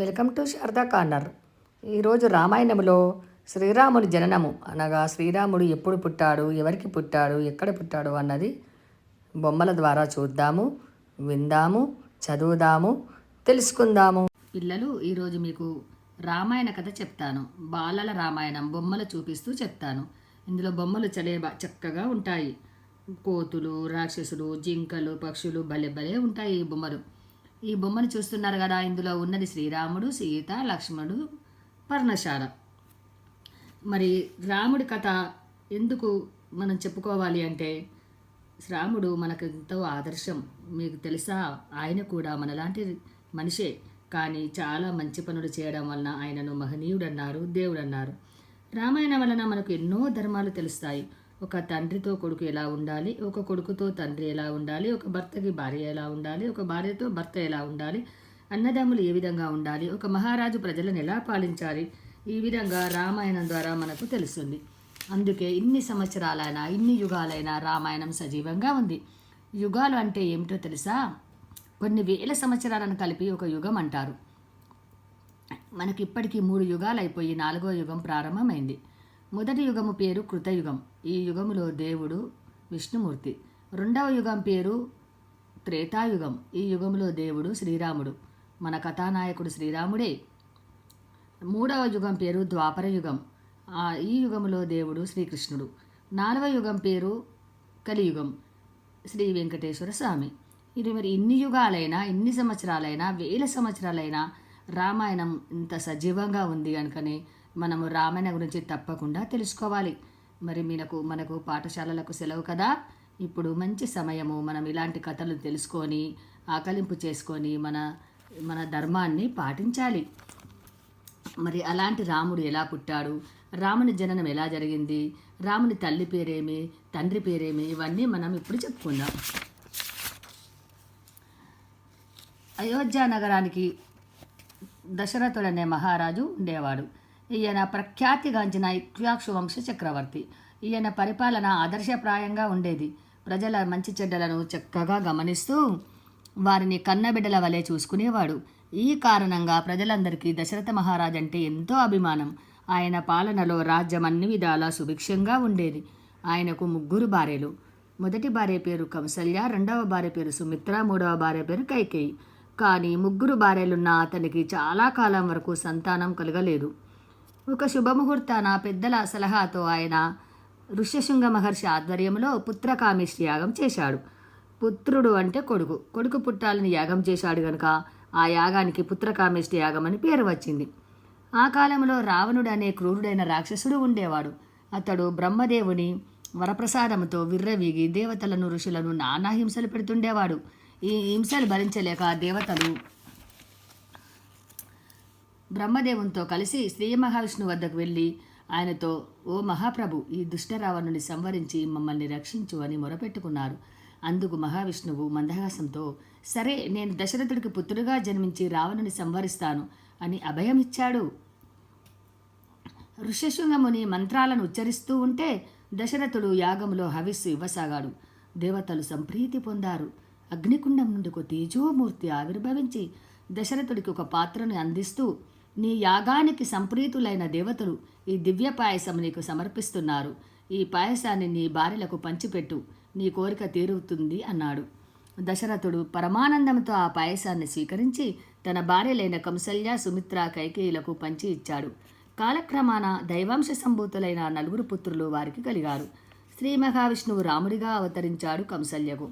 Welcome to Sharada corner. ఈరోజు రామాయణంలో శ్రీరాముని జననము. అనగా శ్రీరాముడు ఎప్పుడు పుట్టాడు ఎవరికి పుట్టాడు ఎక్కడ పుట్టాడు అన్నది బొమ్మల ద్వారా చూద్దాము విందాము చదువుదాము తెలుసుకుందాము. పిల్లలు ఈరోజు మీకు రామాయణ కథ చెప్తాను. బాలల రామాయణం బొమ్మలు చూపిస్తూ చెప్తాను. ఇందులో బొమ్మలు చలే చక్కగా ఉంటాయి. కోతులు రాక్షసులు జింకలు పక్షులు భలే భలే ఉంటాయి ఈ బొమ్మలు. ఈ బొమ్మను చూస్తున్నారు కదా. ఇందులో ఉన్నది శ్రీరాముడు సీత లక్ష్మణుడు పర్ణశాల. మరి రాముడి కథ ఎందుకు మనం చెప్పుకోవాలి అంటే రాముడు మనకు ఎంతో ఆదర్శం. మీకు తెలుసా? ఆయన కూడా మనలాంటి మనిషే. కానీ చాలా మంచి పనులు చేయడం వలన ఆయనను మహనీయుడన్నారు దేవుడన్నారు. రామాయణం వలన మనకు ఎన్నో ధర్మాలు తెలుస్తాయి. ఒక తండ్రితో కొడుకు ఎలా ఉండాలి? ఒక కొడుకుతో తండ్రి ఎలా ఉండాలి? ఒక భర్తకి భార్య ఎలా ఉండాలి? ఒక భార్యతో భర్త ఎలా ఉండాలి? అన్నదమ్ములు ఏ విధంగా ఉండాలి? ఒక మహారాజు ప్రజలను ఎలా పాలించాలి? ఈ విధంగా రామాయణం ద్వారా మనకు తెలుస్తుంది. అందుకే ఇన్ని సంవత్సరాలైనా ఇన్ని యుగాలైనా రామాయణం సజీవంగా ఉంది. యుగాలు అంటే ఏమిటో తెలుసా? కొన్ని వేల సంవత్సరాలను కలిపి ఒక యుగం అంటారు. మనకి ఇప్పటికీ మూడు యుగాలు అయిపోయి నాలుగో యుగం ప్రారంభమైంది. మొదటి యుగము పేరు కృతయుగం. ఈ యుగములో దేవుడు విష్ణుమూర్తి. రెండవ యుగం పేరు త్రేతాయుగం. ఈ యుగంలో దేవుడు శ్రీరాముడు. మన కథానాయకుడు శ్రీరాముడే. మూడవ యుగం పేరు ద్వాపర యుగం. ఈ యుగంలో దేవుడు శ్రీకృష్ణుడు. నాలుగవ యుగం పేరు కలియుగం. శ్రీ వెంకటేశ్వర స్వామి. ఇది మరి ఇన్ని యుగాలైనా ఇన్ని సంవత్సరాలైనా వేల సంవత్సరాలైనా రామాయణం ఇంత సజీవంగా ఉంది కనుకనే మనము రామాయణ గురించి తప్పకుండా తెలుసుకోవాలి. మరి మీకు మనకు పాఠశాలలకు సెలవు కదా? ఇప్పుడు మంచి సమయము మనం ఇలాంటి కథలు తెలుసుకొని ఆకలింపు చేసుకొని మన మన ధర్మాన్ని పాటించాలి. మరి అలాంటి రాముడు ఎలా పుట్టాడు? రాముని జననం ఎలా జరిగింది? రాముని తల్లి పేరేమి? తండ్రి పేరేమి? ఇవన్నీ మనం ఇప్పుడు చెప్పుకుందాం. అయోధ్య నగరానికి దశరథుడు అనే మహారాజు ఉండేవాడు. ఈయన ప్రఖ్యాతిగాంచిన ఇక్ష్వాక్షు వంశ చక్రవర్తి. ఈయన పరిపాలన ఆదర్శప్రాయంగా ఉండేది. ప్రజల మంచి చెడ్డలను చక్కగా గమనిస్తూ వారిని కన్నబిడ్డల వలె చూసుకునేవాడు. ఈ కారణంగా ప్రజలందరికీ దశరథ మహారాజ్ అంటే ఎంతో అభిమానం. ఆయన పాలనలో రాజ్యం అన్ని విధాలా సుభిక్షంగా ఉండేది. ఆయనకు ముగ్గురు భార్యలు. మొదటి భార్య పేరు కౌసల్య రెండవ భార్య పేరు సుమిత్ర మూడవ భార్య పేరు కైకేయి. కానీ ముగ్గురు భార్యలున్న అతనికి చాలా కాలం వరకు సంతానం కలగలేదు. ఒక శుభముహూర్తాన పెద్దల సలహాతో ఆయన ఋష్యశృంగ మహర్షి ఆధ్వర్యంలో పుత్రకామేశ్వరి యాగం చేశాడు. పుత్రుడు అంటే కొడుకు. కొడుకు పుట్టాలని యాగం చేశాడు గనుక ఆ యాగానికి పుత్రకామేష్టి యాగం అని పేరు వచ్చింది. ఆ కాలంలో రావణుడు అనే క్రూరుడైన రాక్షసుడు ఉండేవాడు. అతడు బ్రహ్మదేవుని వరప్రసాదముతో విర్రవీగి దేవతలను ఋషులను నానా హింసలు పెడుతుండేవాడు. ఈ హింసలు భరించలేక దేవతలు బ్రహ్మదేవునితో కలిసి శ్రీ మహావిష్ణువు వద్దకు వెళ్ళి ఆయనతో ఓ మహాప్రభు ఈ దుష్టరావణుని సంవరించి మమ్మల్ని రక్షించు అని మొరపెట్టుకున్నారు. అందుకు మహావిష్ణువు మందహాసంతో సరే నేను దశరథుడికి పుత్రుడుగా జన్మించి రావణుని సంహరిస్తాను అని అభయమిచ్చాడు. ఋష్యశృంగముని మంత్రాలను ఉచ్చరిస్తూ ఉంటే దశరథుడు యాగములో హవిస్సు ఇవ్వసాగాడు. దేవతలు సంప్రీతి పొందారు. అగ్నికుండం నుండి ఒక తేజోమూర్తి ఆవిర్భవించి దశరథుడికి ఒక పాత్రను అందిస్తూ నీ యాగానికి సంప్రీతులైన దేవతలు ఈ దివ్య పాయసం నీకు సమర్పిస్తున్నారు. ఈ పాయసాన్ని నీ భార్యలకు పంచిపెట్టు. నీ కోరిక తీరుతుంది అన్నాడు. దశరథుడు పరమానందంతో ఆ పాయసాన్ని స్వీకరించి తన భార్యలైన కంసల్య సుమిత్ర కైకేయులకు పంచి ఇచ్చాడు. కాలక్రమాన దైవాంశ సంభూతులైన నలుగురు పుత్రులు వారికి కలిగారు. శ్రీ మహావిష్ణువు రాముడిగా అవతరించాడు కంసల్యకు.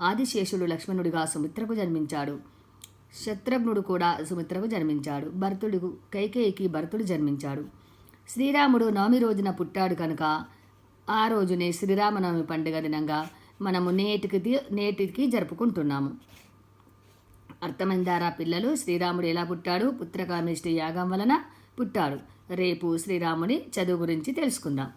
ఆదిశేషుడు లక్ష్మణుడిగా సుమిత్రకు జన్మించాడు. శత్రుఘ్నుడు కూడా సుమిత్రకు జన్మించాడు. భరతుడు కైకేయికి భరతుడు జన్మించాడు. శ్రీరాముడు నవమి రోజున పుట్టాడు కనుక ఆ రోజునే శ్రీరామనవమి పండుగ దినంగా మనము నేటికి నేటికి జరుపుకుంటున్నాము. అర్థమైందారా పిల్లలు? శ్రీరాముడు ఎలా పుట్టాడు? పుత్రకామేష్టి యాగం వలన పుట్టాడు. రేపు శ్రీరాముని చదువు గురించి తెలుసుకుందాం.